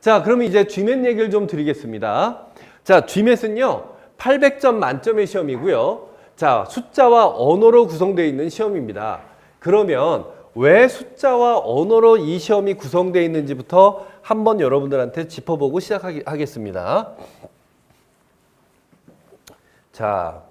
자, 그럼 이제 GMAT 얘기를 좀 드리겠습니다. 자, GMAT은요, 800점 만점의 시험이고요. 자, 숫자와 언어로 구성되어 있는 시험입니다. 그러면 왜 숫자와 언어로 이 시험이 구성되어 있는지부터 한번 여러분들한테 짚어보고 시작하겠습니다. 자,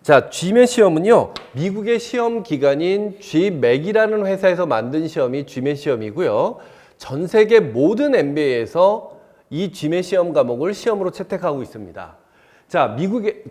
자, GMAT 시험은요, 미국의 시험 기관인 GMAC이라는 회사에서 만든 시험이 GMAT 시험이고요. 전 세계 모든 MBA에서 이 GMAT 시험 과목을 시험으로 채택하고 있습니다. 자, 미국의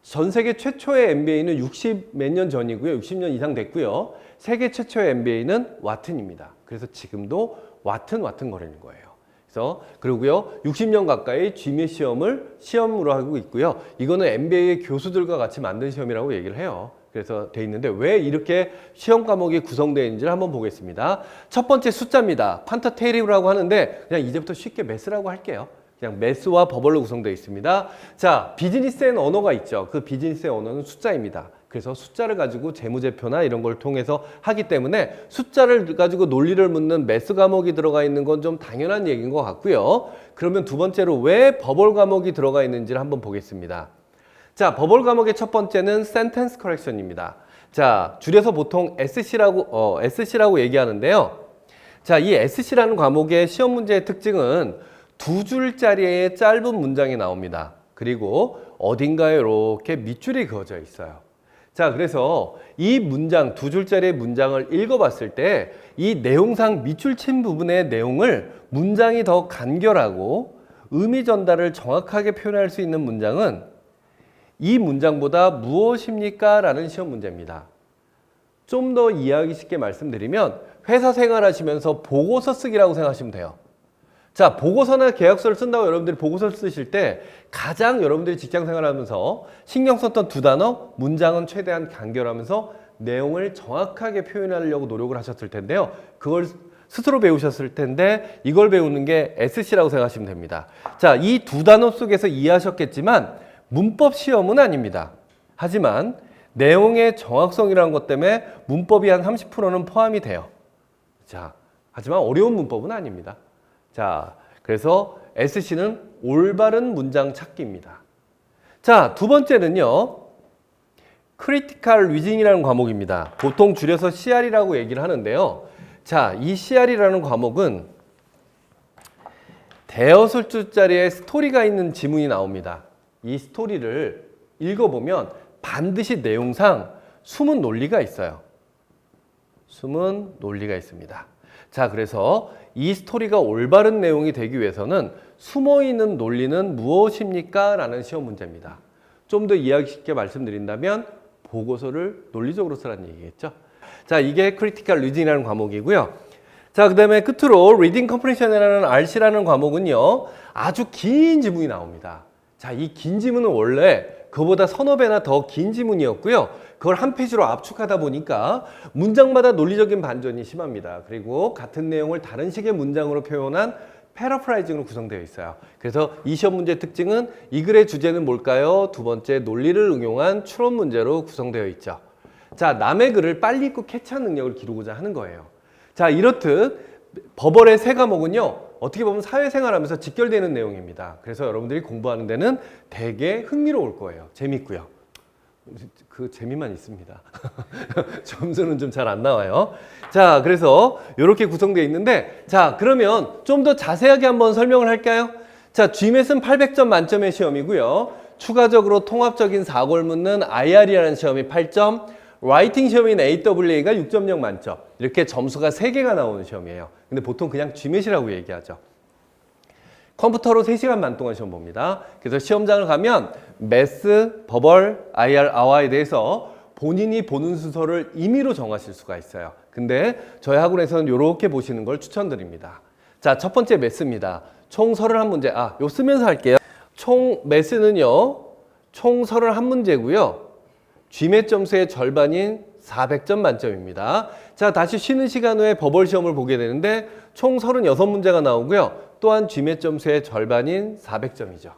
전 세계 최초의 MBA는 60 몇 년 전이고요. 60년 이상 됐고요. 세계 최초의 MBA는 와튼입니다. 그래서 지금도 와튼 와튼 거리는 거예요. 그래서 그리고요 60년 가까이 GMAT 시험을 시험으로 하고 있고요. 이거는 MBA 교수들과 같이 만든 시험이라고 얘기를 해요. 그래서 돼 있는데 왜 이렇게 시험 과목이 구성되어 있는지를 한번 보겠습니다. 첫 번째 숫자입니다. 판타 테이리브라고 하는데 그냥 이제부터 쉽게 매스라고 할게요. 그냥 매스와 버벌로 구성되어 있습니다. 자, 비즈니스엔 언어가 있죠. 그 비즈니스의 언어는 숫자입니다. 그래서 숫자를 가지고 재무제표나 이런 걸 통해서 하기 때문에 숫자를 가지고 논리를 묻는 매스 과목이 들어가 있는 건 좀 당연한 얘기인 것 같고요. 그러면 두 번째로 왜 버벌 과목이 들어가 있는지를 한번 보겠습니다. 자, 버벌 과목의 첫 번째는 sentence correction입니다. 자, 줄여서 보통 SC라고, 어, SC라고 얘기하는데요. 자, 이 SC라는 과목의 시험 문제의 특징은 두 줄짜리의 짧은 문장이 나옵니다. 그리고 어딘가에 이렇게 밑줄이 그어져 있어요. 자, 그래서 이 문장, 두 줄짜리의 문장을 읽어봤을 때 이 내용상 밑줄 친 부분의 내용을 문장이 더 간결하고 의미 전달을 정확하게 표현할 수 있는 문장은 이 문장보다 무엇입니까? 라는 시험 문제입니다. 좀 더 이해하기 쉽게 말씀드리면 회사 생활하시면서 보고서 쓰기라고 생각하시면 돼요. 자, 보고서나 계약서를 쓴다고 여러분들이 보고서를 쓰실 때 가장 여러분들이 직장 생활하면서 신경 썼던 두 단어, 문장은 최대한 간결하면서 내용을 정확하게 표현하려고 노력을 하셨을 텐데요. 그걸 스스로 배우셨을 텐데 이걸 배우는 게 SC라고 생각하시면 됩니다. 자, 이 두 단어 속에서 이해하셨겠지만 문법 시험은 아닙니다. 하지만 내용의 정확성이라는 것 때문에 문법이 한 30%는 포함이 돼요. 자, 하지만 어려운 문법은 아닙니다. 자, 그래서 SC는 올바른 문장 찾기입니다. 자, 두 번째는요. 크리티컬 리징이라는 과목입니다. 보통 줄여서 CR이라고 얘기를 하는데요. 자, 이 CR이라는 과목은 대여섯 줄짜리의 스토리가 있는 지문이 나옵니다. 이 스토리를 읽어보면 반드시 내용상 숨은 논리가 있어요. 숨은 논리가 있습니다. 자, 그래서 이 스토리가 올바른 내용이 되기 위해서는 숨어 있는 논리는 무엇입니까? 라는 시험 문제입니다. 좀 더 이해하기 쉽게 말씀드린다면 보고서를 논리적으로 쓰라는 얘기겠죠. 자, 이게 크리티컬 리딩이라는 과목이고요. 자, 그 다음에 끝으로 리딩 컴프레션이라는 RC라는 과목은요, 아주 긴 지문이 나옵니다. 자, 이 긴 지문은 원래 그보다 서너 배나 더 긴 지문이었고요. 그걸 한 페이지로 압축하다 보니까 문장마다 논리적인 반전이 심합니다. 그리고 같은 내용을 다른 식의 문장으로 표현한 패러프라이징으로 구성되어 있어요. 그래서 이 시험 문제 특징은 이 글의 주제는 뭘까요? 두 번째 논리를 응용한 추론 문제로 구성되어 있죠. 자, 남의 글을 빨리 읽고 캐치한 능력을 기르고자 하는 거예요. 자, 이렇듯 버벌의 세 과목은요. 어떻게 보면 사회생활하면서 직결되는 내용입니다. 그래서 여러분들이 공부하는 데는 되게 흥미로울 거예요. 재밌고요. 그 재미만 있습니다. 점수는 좀 잘 안 나와요. 자, 그래서 이렇게 구성되어 있는데, 자, 그러면 좀 더 자세하게 한번 설명을 할까요? 자, GMAT은 800점 만점의 시험이고요. 추가적으로 통합적인 사고를 묻는 IR이라는 시험이 8점, 라이팅 시험인 AWA가 6.0 만점. 이렇게 점수가 3개가 나오는 시험이에요. 근데 보통 그냥 GMAT이라고 얘기하죠. 컴퓨터로 3시간 반 동안 시험 봅니다. 그래서 시험장을 가면 매스, 버벌, IR, 아와에 대해서 본인이 보는 순서를 임의로 정하실 수가 있어요. 근데 저희 학원에서는 이렇게 보시는 걸 추천드립니다. 자, 첫 번째 매스입니다. 총 31문제. 아, 요 쓰면서 할게요. 총 매스는요. 총 31문제고요. GMAT 점수의 절반인 400점 만점입니다. 자, 다시 쉬는 시간 후에 버벌 시험을 보게 되는데 총 36문제가 나오고요. 또한 GMAT 점수의 절반인 400점이죠.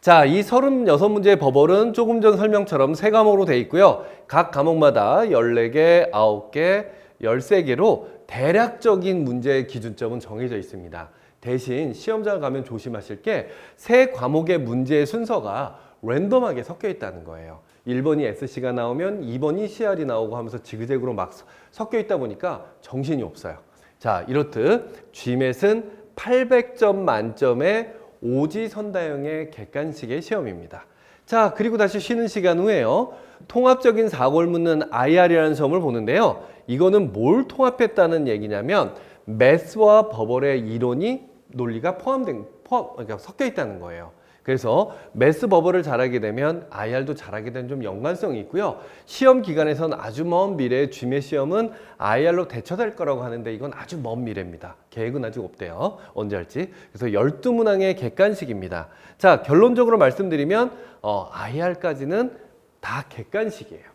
자, 이 36문제의 버벌은 조금 전 설명처럼 세 과목으로 되어 있고요. 각 과목마다 14개, 9개, 13개로 대략적인 문제의 기준점은 정해져 있습니다. 대신 시험장 가면 조심하실 게 세 과목의 문제의 순서가 랜덤하게 섞여 있다는 거예요. 1번이 SC가 나오면 2번이 CR이 나오고 하면서 지그재그로 막 서- 섞여 있다 보니까 정신이 없어요. 자, 이렇듯 GMAT은 800점 만점의 오지 선다형의 객관식의 시험입니다. 자, 그리고 다시 쉬는 시간 후에요. 통합적인 사고를 묻는 IR이라는 시험을 보는데요. 이거는 뭘 통합했다는 얘기냐면 매스와 버벌의 이론이 논리가 포함된 포함 그러니까 섞여 있다는 거예요. 그래서 매스 버벌을 잘하게 되면 IR도 잘하게 되는 좀 연관성이 있고요. 시험 기간에선 아주 먼 미래에 GMAT 시험은 IR로 대처될 거라고 하는데 이건 아주 먼 미래입니다. 계획은 아직 없대요. 언제 할지. 그래서 12문항의 객관식입니다. 자, 결론적으로 말씀드리면 어, IR까지는 다 객관식이에요.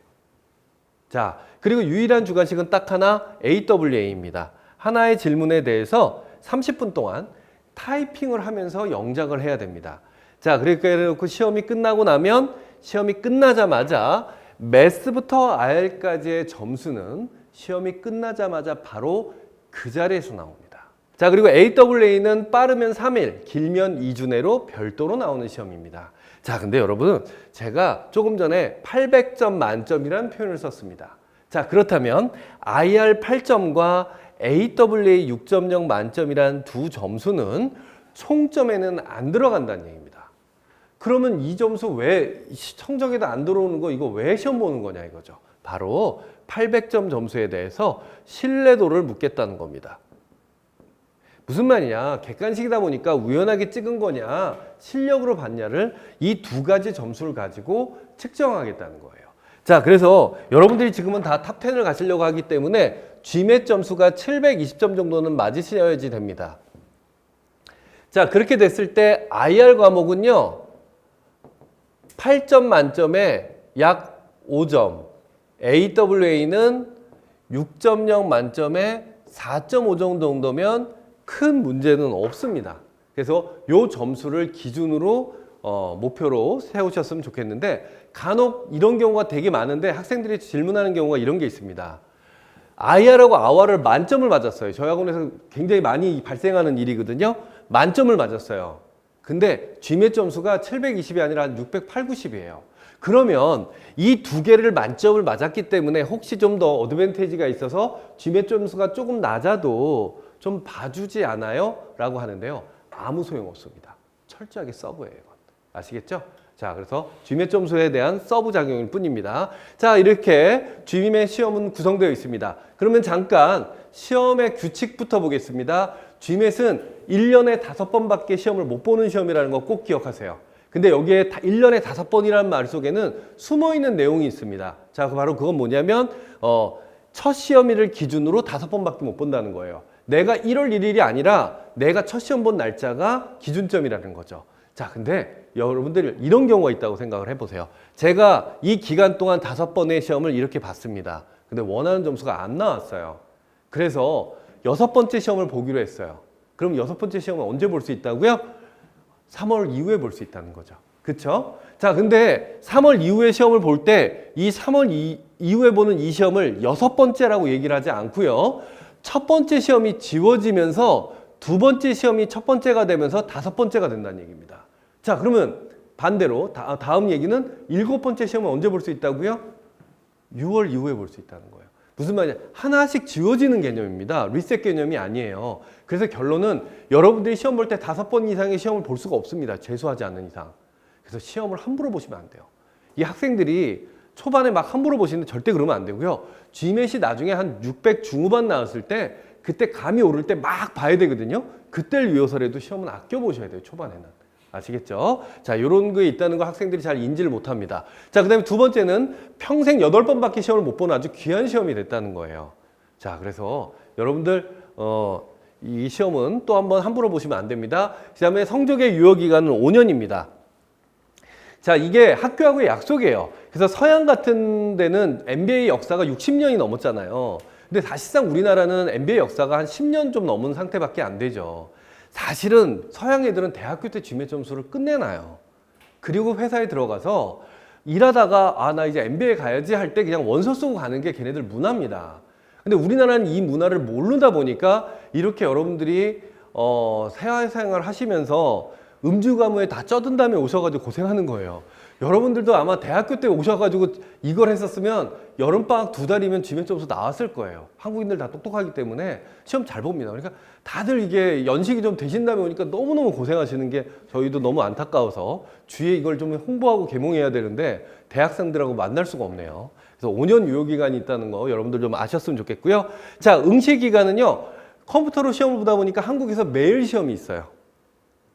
자, 그리고 유일한 주관식은 딱 하나 AWA입니다. 하나의 질문에 대해서 30분 동안 타이핑을 하면서 영작을 해야 됩니다. 자, 그러니까 해놓고 시험이 끝나고 나면 시험이 끝나자마자 매스부터 R까지의 점수는 시험이 끝나자마자 바로 그 자리에서 나옵니다. 자, 그리고 AWA는 빠르면 3일, 길면 2주 내로 별도로 나오는 시험입니다. 자, 근데 여러분, 제가 조금 전에 800점 만점이라는 표현을 썼습니다. 자, 그렇다면 IR 8점과 AWA 6.0 만점이란 두 점수는 총점에는 안 들어간다는 얘기입니다. 그러면 이 점수 왜 성적에도 안 들어오는 거 이거 왜 시험 보는 거냐 이거죠. 바로 800점 점수에 대해서 신뢰도를 묻겠다는 겁니다. 무슨 말이냐? 객관식이다 보니까 우연하게 찍은 거냐, 실력으로 봤냐를 이 두 가지 점수를 가지고 측정하겠다는 거예요. 자, 그래서 여러분들이 지금은 다 탑 10을 가시려고 하기 때문에 GMAT 점수가 720점 정도는 맞으셔야지 됩니다. 자, 그렇게 됐을 때 IR 과목은요, 8점 만점에 약 5점, AWA는 6.0 만점에 4.5점 정도면 큰 문제는 없습니다. 그래서 요 점수를 기준으로 어, 목표로 세우셨으면 좋겠는데 간혹 이런 경우가 되게 많은데 학생들이 질문하는 경우가 이런 게 있습니다. IR하고 아와를 만점을 맞았어요. 저희 학원에서 굉장히 많이 발생하는 일이거든요. 만점을 맞았어요. 근데 GMAT 점수가 720이 아니라 한 608, 90이에요. 그러면 이 두 개를 만점을 맞았기 때문에 혹시 좀 더 어드밴티지가 있어서 GMAT 점수가 조금 낮아도 좀 봐주지 않아요? 라고 하는데요. 아무 소용 없습니다. 철저하게 서브예요. 아시겠죠? 자, 그래서 GMAT 점수에 대한 서브 작용일 뿐입니다. 자, 이렇게 GMAT 시험은 구성되어 있습니다. 그러면 잠깐 시험의 규칙부터 보겠습니다. GMAT은 1년에 다섯 번밖에 시험을 못 보는 시험이라는 거 꼭 기억하세요. 근데 여기에 다 1년에 다섯 번이라는 말 속에는 숨어 있는 내용이 있습니다. 자, 바로 그건 뭐냐면 어, 첫 시험일을 기준으로 다섯 번밖에 못 본다는 거예요. 내가 1월 1일이 아니라 내가 첫 시험 본 날짜가 기준점이라는 거죠. 자, 근데 여러분들 이런 경우가 있다고 생각을 해보세요. 제가 이 기간 동안 다섯 번의 시험을 이렇게 봤습니다. 근데 원하는 점수가 안 나왔어요. 그래서 여섯 번째 시험을 보기로 했어요. 그럼 여섯 번째 시험은 언제 볼 수 있다고요? 3월 이후에 볼 수 있다는 거죠. 그쵸? 자, 근데 3월 이후에 시험을 볼 때 이 3월 이, 이후에 보는 이 시험을 여섯 번째라고 얘기를 하지 않고요. 첫 번째 시험이 지워지면서 두 번째 시험이 첫 번째가 되면서 다섯 번째가 된다는 얘기입니다. 자, 그러면 반대로 다, 다음 얘기는 일곱 번째 시험을 언제 볼 수 있다고요? 6월 이후에 볼 수 있다는 거예요. 무슨 말이냐? 하나씩 지워지는 개념입니다. 리셋 개념이 아니에요. 그래서 결론은 여러분들이 시험 볼 때 다섯 번 이상의 시험을 볼 수가 없습니다. 재수하지 않는 이상. 그래서 시험을 함부로 보시면 안 돼요. 이 학생들이 초반에 막 함부로 보시는데 절대 그러면 안 되고요. GMAT이 나중에 한 600 중후반 나왔을 때 그때 감이 오를 때 막 봐야 되거든요. 그때를 위해서라도 시험은 아껴 보셔야 돼요. 초반에는. 아시겠죠? 자, 요런 게 있다는 거 학생들이 잘 인지를 못 합니다. 자, 그 다음에 두 번째는 평생 여덟 번밖에 시험을 못 보는 아주 귀한 시험이 됐다는 거예요. 자, 그래서 여러분들, 어, 이 시험은 또 한번 함부로 보시면 안 됩니다. 그 다음에 성적의 유효 기간은 5년입니다. 자, 이게 학교하고의 약속이에요. 그래서 서양 같은 데는 MBA 역사가 60년이 넘었잖아요. 근데 사실상 우리나라는 MBA 역사가 한 10년 좀 넘은 상태밖에 안 되죠. 사실은 서양 애들은 대학교 때 GMAT 점수를 끝내놔요. 그리고 회사에 들어가서 일하다가 아, 나 이제 MBA 가야지 할 때 그냥 원서 쓰고 가는 게 걔네들 문화입니다. 근데 우리나라는 이 문화를 모르다 보니까 이렇게 여러분들이 어, 생활 하시면서 음주 가무에 다 쩌든 다음에 오셔가지고 고생하는 거예요. 여러분들도 아마 대학교 때 오셔가지고 이걸 했었으면 여름방학 두 달이면 지면 점수 나왔을 거예요. 한국인들 다 똑똑하기 때문에 시험 잘 봅니다. 그러니까 다들 이게 연식이 좀 되신 다음에 오니까 너무너무 고생하시는 게 저희도 너무 안타까워서 주위에 이걸 좀 홍보하고 개몽해야 되는데 대학생들하고 만날 수가 없네요. 그래서 5년 유효 기간이 있다는 거 여러분들 좀 아셨으면 좋겠고요. 자, 응시 기간은요. 컴퓨터로 시험을 보다 보니까 한국에서 매일 시험이 있어요.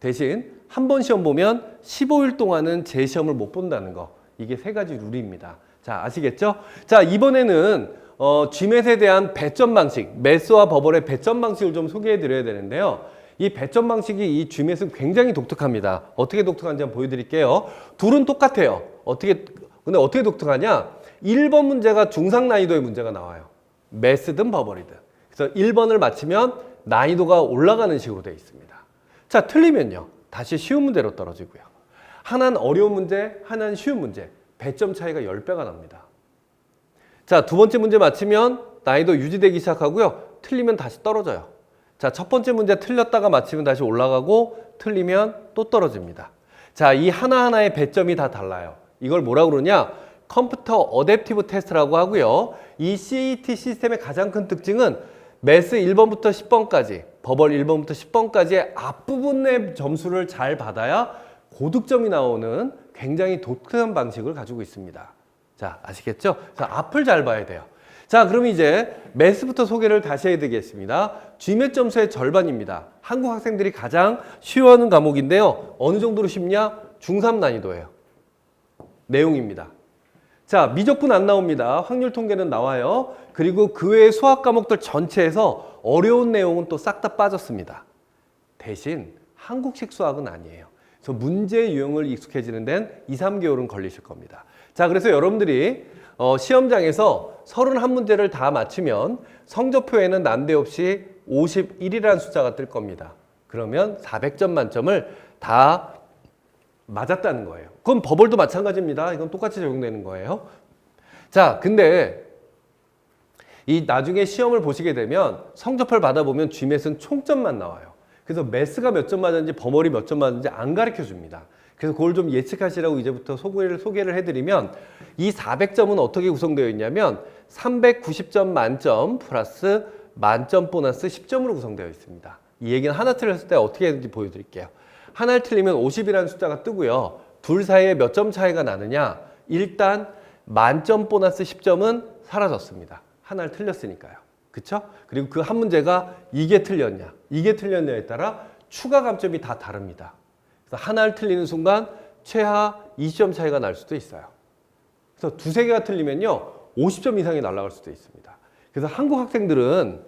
대신 한 번 시험 보면 15일 동안은 재시험을 못 본다는 거. 이게 세 가지 룰입니다. 자, 아시겠죠? 자, 이번에는 어, GMAT에 대한 배점 방식, 매스와 버벌의 배점 방식을 좀 소개해 드려야 되는데요. 이 배점 방식이 이 GMAT은 굉장히 독특합니다. 어떻게 독특한지 한번 보여드릴게요. 둘은 똑같아요. 어떻게, 근데 어떻게 독특하냐? 1번 문제가 중상 난이도의 문제가 나와요. 매스든 버벌이든. 그래서 1번을 맞히면 난이도가 올라가는 식으로 되어 있습니다. 자, 틀리면요. 다시 쉬운 문제로 떨어지고요. 하나는 어려운 문제, 하나는 쉬운 문제. 배점 차이가 10배가 납니다. 자, 두 번째 문제 맞히면 난이도 유지되기 시작하고요. 틀리면 다시 떨어져요. 자, 첫 번째 문제 틀렸다가 맞히면 다시 올라가고 틀리면 또 떨어집니다. 자, 이 하나하나의 배점이 다 달라요. 이걸 뭐라 그러냐? 컴퓨터 어댑티브 테스트라고 하고요. 이 CET 시스템의 가장 큰 특징은 매스 1번부터 10번까지, 버벌 1번부터 10번까지의 앞부분의 점수를 잘 받아야 고득점이 나오는 굉장히 독특한 방식을 가지고 있습니다. 자, 아시겠죠? 자, 앞을 잘 봐야 돼요. 자, 그럼 이제 매스부터 소개를 다시 해야 되겠습니다. GMAT 점수의 절반입니다. 한국 학생들이 가장 쉬워하는 과목인데요. 어느 정도로 쉽냐? 중3 난이도예요. 내용입니다. 자, 미적분 안 나옵니다. 확률 통계는 나와요. 그리고 그 외의 수학 과목들 전체에서 어려운 내용은 또 싹 다 빠졌습니다. 대신 한국식 수학은 아니에요. 그래서 문제 유형을 익숙해지는 데는 2, 3개월은 걸리실 겁니다. 자, 그래서 여러분들이 어, 시험장에서 31문제를 다 맞추면 성적표에는 난데없이 51이라는 숫자가 뜰 겁니다. 그러면 400점 만점을 다 맞았다는 거예요. 그건 버벌도 마찬가지입니다. 이건 똑같이 적용되는 거예요. 자, 근데 이 나중에 시험을 보시게 되면 성적표를 받아보면 GMAT은 총점만 나와요. 그래서 매스가 몇 점 맞았는지 버벌이 몇 점 맞았는지 안 가르쳐 줍니다. 그래서 그걸 좀 예측하시라고 이제부터 소개를, 소개를 해드리면 이 400점은 어떻게 구성되어 있냐면 390점 만점 플러스 만점 보너스 10점으로 구성되어 있습니다. 이 얘기는 하나 틀렸을 때 어떻게 했는지 보여드릴게요. 하나를 틀리면 50이라는 숫자가 뜨고요. 둘 사이에 몇 점 차이가 나느냐? 일단 만점 보너스 10점은 사라졌습니다. 하나를 틀렸으니까요. 그쵸? 그리고 그 한 문제가 이게 틀렸냐, 이게 틀렸냐에 따라 추가 감점이 다 다릅니다. 그래서 하나를 틀리는 순간 최하 20점 차이가 날 수도 있어요. 그래서 두세 개가 틀리면요, 50점 이상이 날아갈 수도 있습니다. 그래서 한국 학생들은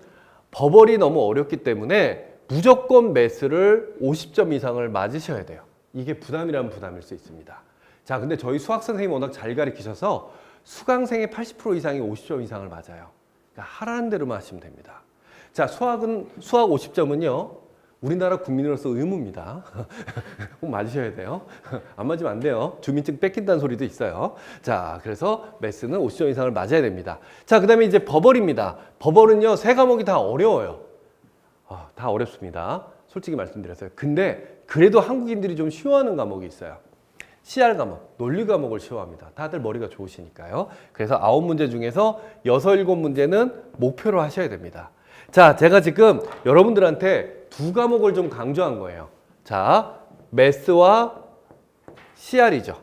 버벌이 너무 어렵기 때문에 무조건 매스를 50점 이상을 맞으셔야 돼요. 이게 부담이라면 부담일 수 있습니다. 자, 근데 저희 수학 선생님이 워낙 잘 가르치셔서 수강생의 80% 이상이 50점 이상을 맞아요. 그러니까 하라는 대로만 하시면 됩니다. 자, 수학은 수학 50점은요. 우리나라 국민으로서 의무입니다. 꼭 맞으셔야 돼요. 안 맞으면 안 돼요. 주민증 뺏긴다는 소리도 있어요. 자, 그래서 매스는 50점 이상을 맞아야 됩니다. 자, 그 다음에 이제 버벌입니다. 버벌은요, 세 과목이 다 어려워요. 아, 다 어렵습니다. 솔직히 말씀드렸어요. 근데 그래도 한국인들이 좀 쉬워하는 과목이 있어요. CR 과목, 논리 과목을 쉬워합니다. 다들 머리가 좋으시니까요. 그래서 아홉 문제 중에서 여섯, 일곱 문제는 목표로 하셔야 됩니다. 자, 제가 지금 여러분들한테 두 과목을 좀 강조한 거예요. 자, 매스와 CR이죠.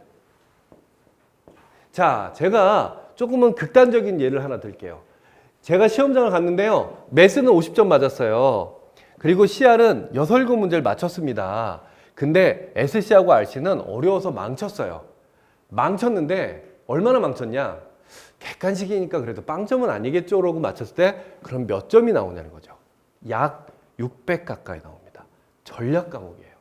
자, 제가 조금은 극단적인 예를 하나 들게요. 제가 시험장을 갔는데요. 매스는 50점 맞았어요. 그리고 CR은 6, 7문제를 맞췄습니다. 근데 SC하고 RC는 어려워서 망쳤어요. 망쳤는데 얼마나 망쳤냐? 객관식이니까 그래도 빵점은 아니겠죠? 라고 맞췄을 때 그럼 몇 점이 나오냐는 거죠. 약 600 가까이 나옵니다. 전략 과목이에요.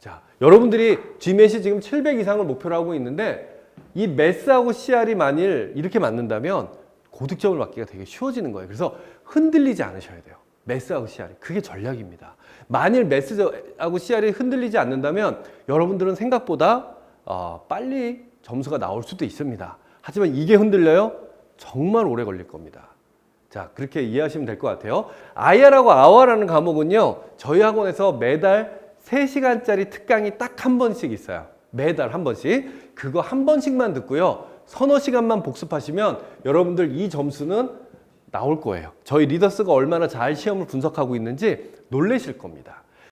자, 여러분들이 GMAT이 지금 700 이상을 목표로 하고 있는데 이 매스하고 CR이 만일 이렇게 맞는다면 고득점을 받기가 되게 쉬워지는 거예요. 그래서 흔들리지 않으셔야 돼요. 매스하고 CR이. 그게 전략입니다. 만일 매스하고 CR이 흔들리지 않는다면 여러분들은 생각보다 어, 빨리 점수가 나올 수도 있습니다. 하지만 이게 흔들려요? 정말 오래 걸릴 겁니다. 자, 그렇게 이해하시면 될 것 같아요. 아야라고 아와라는 과목은요, 저희 학원에서 매달 3시간짜리 특강이 딱 한 번씩 있어요. 매달 한 번씩. 그거 한 번씩만 듣고요. 서너 시간만 복습하시면 여러분들 이 점수는 나올 거예요. 저희 리더스가 얼마나 잘 시험을 분석하고 있는지 놀라실 겁니다.